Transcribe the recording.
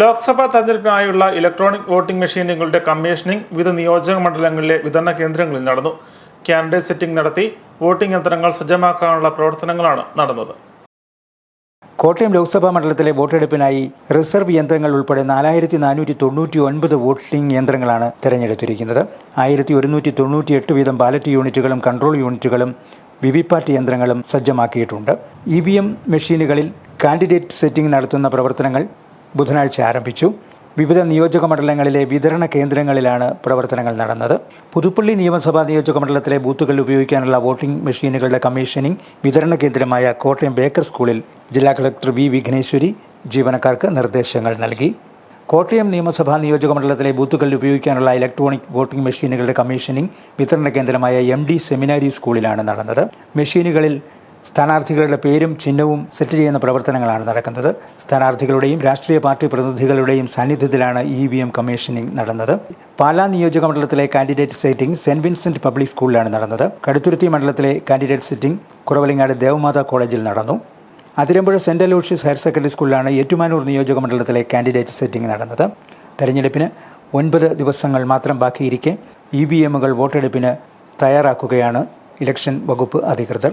ലോക്സഭാ തെരഞ്ഞെടുപ്പിനായുള്ള electronic voting മെഷീനുകളുടെ commissioning വിവിധ നിയോജക മണ്ഡലങ്ങളിലെ വിതരണ കേന്ദ്രങ്ങളിൽ നടന്നു. കാൻഡിഡേറ്റ് സെറ്റിംഗ് നടത്തി വോട്ടിംഗ് യന്ത്രങ്ങൾ സജ്ജമാക്കാനുള്ള പ്രവർത്തനങ്ങളാണ് നടന്നത്. കോട്ടയം ലോക്സഭാ മണ്ഡലത്തിലെ വോട്ടെടുപ്പിനായി റിസർവ് യന്ത്രങ്ങൾ ഉൾപ്പെടെ നാലായിരത്തി നാനൂറ്റി തൊണ്ണൂറ്റി ഒൻപത് വോട്ടിംഗ് യന്ത്രങ്ങളാണ് തിരഞ്ഞെടുത്തിരിക്കുന്നത്. ആയിരത്തി ഒരുന്നൂറ്റി തൊണ്ണൂറ്റി എട്ട് വീതം ബാലറ്റ് യൂണിറ്റുകളും കൺട്രോൾ യൂണിറ്റുകളും വിവിപാറ്റ് യന്ത്രങ്ങളും സജ്ജമാക്കിയിട്ടുണ്ട്. ഇ വി എം മെഷീനുകളിൽ കാൻഡിഡേറ്റ് സെറ്റിംഗ് നടത്തുന്ന പ്രവർത്തനങ്ങൾ ബുധനാഴ്ച ആരംഭിച്ചു. വിവിധ നിയോജക മണ്ഡലങ്ങളിലെ വിതരണ കേന്ദ്രങ്ങളിലാണ് പ്രവർത്തനങ്ങൾ നടന്നത്. പുതുപ്പള്ളി നിയമസഭാ നിയോജക മണ്ഡലത്തിലെ ബൂത്തുകളിൽ ഉപയോഗിക്കാനുള്ള വോട്ടിംഗ് മെഷീനുകളുടെ കമ്മീഷനിംഗ് വിതരണ കേന്ദ്രമായ കോട്ടയം ബേക്കർ സ്കൂളിൽ ജില്ലാ കളക്ടർ വി വിഘ്നേശ്വരി ജീവനക്കാർക്ക് നിർദ്ദേശങ്ങൾ നൽകി. കോട്ടയം നിയമസഭാ നിയോജക മണ്ഡലത്തിലെ ബൂത്തുകളിൽ ഉപയോഗിക്കാനുള്ള ഇലക്ട്രോണിക് വോട്ടിംഗ് മെഷീനുകളുടെ കമ്മീഷനിംഗ് വിതരണ കേന്ദ്രമായ എം ഡി സെമിനാരി സ്കൂളിലാണ് നടന്നത്. മെഷീനുകളിൽ സ്ഥാനാർത്ഥികളുടെ പേരും ചിഹ്നവും സെറ്റ് ചെയ്യുന്ന പ്രവർത്തനങ്ങളാണ് നടക്കുന്നത്. സ്ഥാനാർത്ഥികളുടെയും രാഷ്ട്രീയ പാർട്ടി പ്രതിനിധികളുടെയും സാന്നിധ്യത്തിലാണ് ഇ വി എം കമ്മീഷനിംഗ് നടന്നത്. പാലാ നിയോജക മണ്ഡലത്തിലെ candidate setting Saint Vincent public സ്കൂളിലാണ് നടന്നത്. കടുത്തുരുത്തി മണ്ഡലത്തിലെ കാൻഡിഡേറ്റ് സെറ്റിംഗ് കുറവലിങ്ങാട് ദേവമാതാ കോളേജിൽ നടന്നു. Athirampuzha Saint Aloysius higher secondary സ്കൂളിലാണ് ഏറ്റുമാനൂർ നിയോജക മണ്ഡലത്തിലെ കാൻഡിഡേറ്റ് സെറ്റിംഗ് നടന്നത്. തെരഞ്ഞെടുപ്പിന് ഒൻപത് ദിവസങ്ങൾ മാത്രം ബാക്കിയിരിക്കെ ഇ വി എമ്മുകൾ വോട്ടെടുപ്പിന് തയ്യാറാക്കുകയാണ് ഇലക്ഷൻ വകുപ്പ് അധികൃതർ.